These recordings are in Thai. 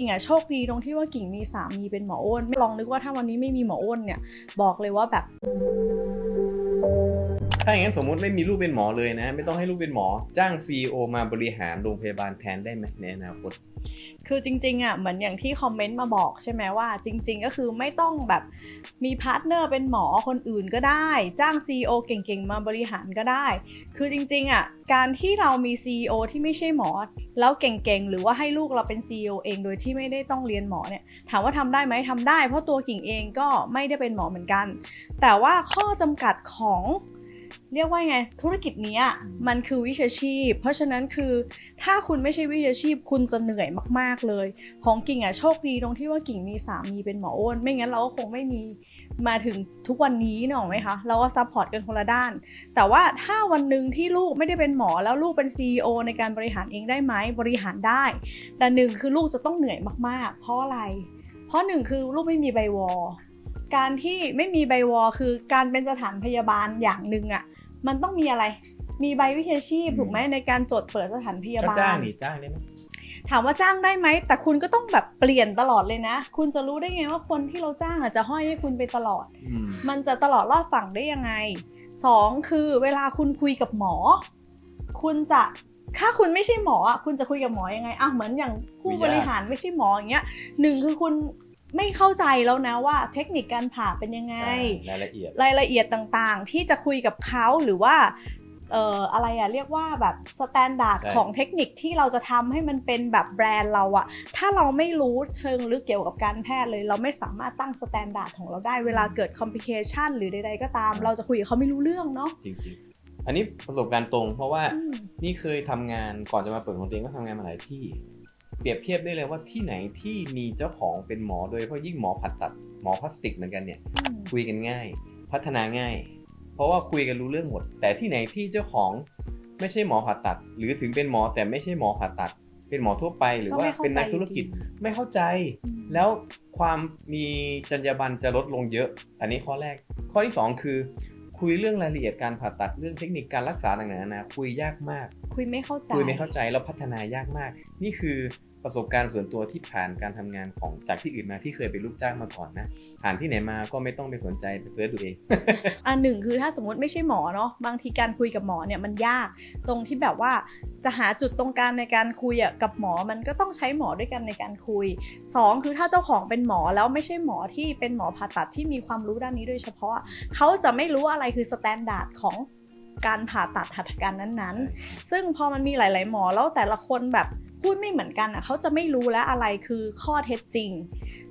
กิ่งอะโชคดีตรงที่ว่ากิ่งมีสามีเป็นหมออ้นลองนึกว่าถ้าวันนี้ไม่มีหมออ้นเนี่ย บอกเลยว่าแบบาอย่างนั้นสมมติไม่มีลูกเป็นหมอเลยนะ ไม่ต้องให้ลูกเป็นหมอ จ้างซีอมาบริหารโรงพยาบาลแทนได้ไหมในอนาคตคือจริงๆอะเหมือนอย่างที่คอมเมนต์มาบอกใช่ไหมว่า จริง ๆ ก็คือไม่ต้องแบบมีพาร์ทเนอร์เป็นหมอคนอื่นก็ได้ จ้าง CEO เก่งๆ มาบริหารก็ได้ คือจริงๆอะการที่เรามี CEO ที่ไม่ใช่หมอ แล้วเก่งๆ หรือว่าให้ลูกเราเป็น CEO เองโดยที่ไม่ได้ต้องเรียนหมอเนี่ยถามว่าทำได้ไหมทำได้ เพราะตัวกิ่งเองก็ไม่ได้เป็นหมอเหมือนกัน แต่ว่าข้อจำกัดของ เรียกว่าไง ธุรกิจเนี้ยมันคือวิชาชีพ เพราะฉะนั้นคือถ้าคุณไม่ใช่วิชาชีพคุณจะเหนื่อยมาก ๆเลย ของกิ่งอะโชคดีตรงที่ว่ากิ่งมีสามีเป็นหมออ้น ไม่งั้นเราก็คงไม่มีมาถึงทุกวันนี้เนกอะไหมคะ เราก็ซัพพอร์ตกันคนละด้าน แต่ว่าถ้าวันหนึ่งที่ลูกไม่ได้เป็นหมอแล้วลูกเป็น CEO ในการบริหารเองได้ไหมบริหารได้ แต่หนึ่งคือลูกจะต้องเหนื่อยมากๆ เพราะอะไร เพราะหนึ่งคือลูกไม่มีใบวอ การที่ไม่มีใบวอคือการเป็นสถานพยาบาลอย่างหนึ่งอะมันต้องมีอะไร มีใบวิชาชีพอืมถูกไหมในการจดเปิดสถานพยาก็บาลจ้างนี่จ้างได้ไหมถามว่าจ้างได้ไหม แต่คุณก็ต้องแบบเปลี่ยนตลอดเลยนะ คุณจะรู้ได้ไงว่าคนที่เราจ้างอะจะห้อยให้คุณไปตลอดอืมมันจะตลอดรอดฝั่งได้ยังไงสองคือเวลาคุณคุยกับหมอ คุณจะถ้าคุณไม่ใช่หมออะคุณจะคุยกับหมอยังไงอะเหมือนอย่างผู้บริหารไม่ใช่หมออย่างเงี้ยหนึ่งคือคุณ ไม่เข้าใจแล้วนะว่าเทคนิคการผ่าเป็นยังไง รายละเอียดรายละเอียดต่างๆ ที่จะคุยกับเขาหรือว่าเอ่ออะไรอะเรียกว่าแบบสแตนดาร์ดใช่ของเทคนิคที่เราจะทำให้มันเป็นแบบแบรนด์เราอะถ้าเราไม่รู้เชิงลึกเกี่ยวกับการแพทย์เลย เราไม่สามารถตั้งสแตนดาร์ดของเราได้เวลาเกิดคอมพลิเคชันหรือใดๆก็ตาม เราจะคุยกับเขาไม่รู้เรื่องเนาะจริงๆ อันนี้ประสบการณ์ตรงเพราะว่าอืมนี่เคยทำงานก่อนจะมาเปิดของตัวเองก็ทำงานมาหลายที่ เปรียบเทียบได้เลยว่าที่ไหนที่มีเจ้าของเป็นหมอโดยเฉพาะยิ่งหมอผ่าตัดหมอพลาสติกเหมือนกันเนี่ยอืมคุยกันง่าย พัฒนาง่าย เพราะว่าคุยกันรู้เรื่องหมด แต่ที่ไหนที่เจ้าของไม่ใช่หมอผ่าตัด หรือถึงเป็นหมอแต่ไม่ใช่หมอผ่าตัด เป็นหมอทั่วไปหรือว่าเป็นนักธุรกิจไม่เข้าใจอืมแล้วความมีจรรยาบรรณจะลดลงเยอะ อันนี้ข้อแรกข้อที่สองคือ คุยเรื่องรายละเอียดการผ่าตัดเรื่องเทคนิคการรักษาต่างๆนานาคุยยากมาก คุยไม่เข้าใจคุยไม่เข้าใจแล้วพัฒนายากมาก นี่คือ ประสบการณ์ส่วนตัวที่ผ่านการทำงานของจากที่อื่นมาที่เคยเป็นลูกจ้างมาก่อนนะ ผ่านที่ไหนมาก็ไม่ต้องไปสนใจไปเสิร์ชดูเองอันหนึ่งคือถ้าสมมติไม่ใช่หมอเนาะบางทีการคุยกับหมอเนี่ยมันยาก ตรงที่แบบว่าจะหาจุดตรงกลางในการคุยอะกับหมอมันก็ต้องใช้หมอด้วยกันในการคุยสองคือถ้าเจ้าของเป็นหมอแล้วไม่ใช่หมอที่เป็นหมอผ่าตัดที่มีความรู้ด้านนี้โดยเฉพาะ เขาจะไม่รู้อะไรคือสแตนดาร์ดของการผ่าตัดหัตถการนั้นๆ ซึ่งพอมันมีหลาย ๆ หมอแล้วแต่ละคนแบบ พูดไม่เหมือนกันอะเขาจะไม่รู้แล้วอะไรคือข้อเท็จจริง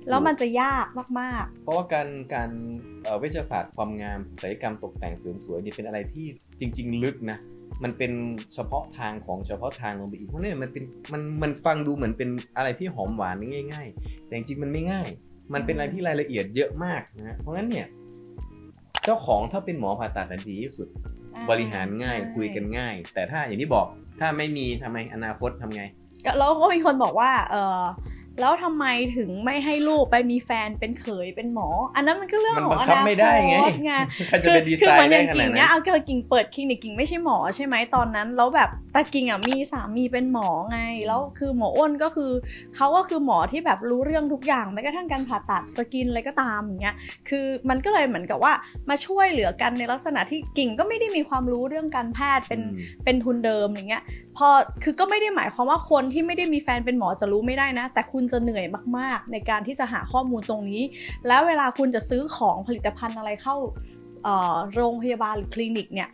แล้วมันจะยากมากเพราะว่าการการเอ่อเวชศาสตร์ความงามศัลยกรรมตกแต่งเสริมสวยนี่เป็นอะไรที่จริง ๆ ลึกนะมันเป็นเฉพาะทางของเฉพาะทางลงไปอีกเพราะเนี่ยมันเป็นมันมันฟังดูเหมือนเป็นอะไรที่หอมหวานง่าย ๆ แต่จริงๆมันไม่ง่าย มันเป็นอะไรที่รายละเอียดเยอะมากนะฮะเพราะงั้นเนี่ยเจ้าของถ้าเป็นหมอผ่าตัดน่ะดีที่สุดๆบริหารง่ายใช่คุยกันง่าย แต่ถ้าอย่างที่บอกถ้าไม่มีทำไมอนาคตทำไงก็ แล้วก็มีคนบอกว่า เออแล้วทำไมถึงไม่ให้ลูกไปมีแฟนเป็นเขยเป็นหมอ อันนั้นมันก็เรื่องมันของบัองคับนาไม่ได้ไงคตไงใครจะไปดีไซคือเหมือนน์อได้ย่างขกิ่นาดงนั้เนี้ยนเอาเกิดกิ่งเปิดคลินิกกิ่งไม่ใช่หมอใช่ไหมตอนนั้น แล้วแบบแต่กิ่งอะมีสามีเป็นหมอไง แล้วคือหมออ้นก็คือเขาก็คือหมอที่แบบรู้เรื่องทุกอย่างแม้กระทั่งการผ่าตัดสกินอะไรก็ตามอย่างเงี้ยคือมันก็เลยเหมือนกับว่ามาช่วยเหลือกันในลักษณะที่กิ่งก็ไม่ได้มีความรู้เรื่องการแพทย์เป็นอืมเป็นทุนเดิมอย่างเงี้ย พอคือก็ไม่ได้หมายความว่าคนที่ไม่ได้มีแฟนเป็นหมอจะรู้ไม่ได้นะ แต่คุณจะเหนื่อยมากๆ ในการที่จะหาข้อมูลตรงนี้ แล้วเวลาคุณจะซื้อของผลิตภัณฑ์อะไรเข้าเอ่อโรงพยาบาลหรือคลินิกเนี่ย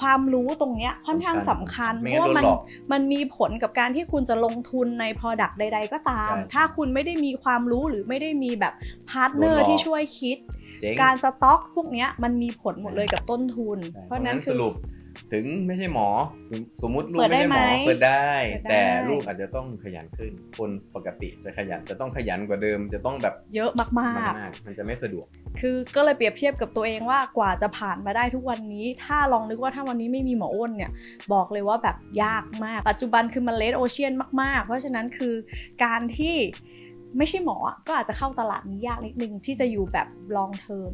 ความรู้ตรงเนี้ยค่อนข้างสำคัญไม่เพงั้นราะว่ามันโดนหลอกมันมีผลกับการที่คุณจะลงทุนใน Product ใด ๆ ก็ตามใช่ถ้าคุณไม่ได้มีความรู้หรือไม่ได้มีแบบพาร์ทเนอโดนหลร์อกที่ช่วยคิดเจ๊งการสต็อกพวกเนี้ยมันมีผลหมดเลยกับต้นทุนใช่เพราะฉะนั้นสคือรุป ถึงไม่ใช่หมอสมสมมุติลูกเปิดได้ไม่ใช่หมอไหมเปิดได้ เปิดได้ แต่ลูกอาจจะต้องขยันขึ้น คนปกติจะขยันจะต้องขยันกว่าเดิม จะต้องแบบเยอะมากมากๆมันจะไม่สะดวก ๆ คือก็เลยเปรียบเทียบกับตัวเองว่ากว่าจะผ่านมาได้ทุกวันนี้ ถ้าลองนึกว่าถ้าวันนี้ไม่มีหมออ้นเนี่ย บอกเลยว่าแบบยากมาก ปัจจุบันคือมันเลดโอเชียนมาก ๆ เพราะฉะนั้นคือการที่ไม่ใช่หมออะก็อาจจะเข้าตลาดนี้ยากนิดนึงที่จะอยู่แบบลองเทอม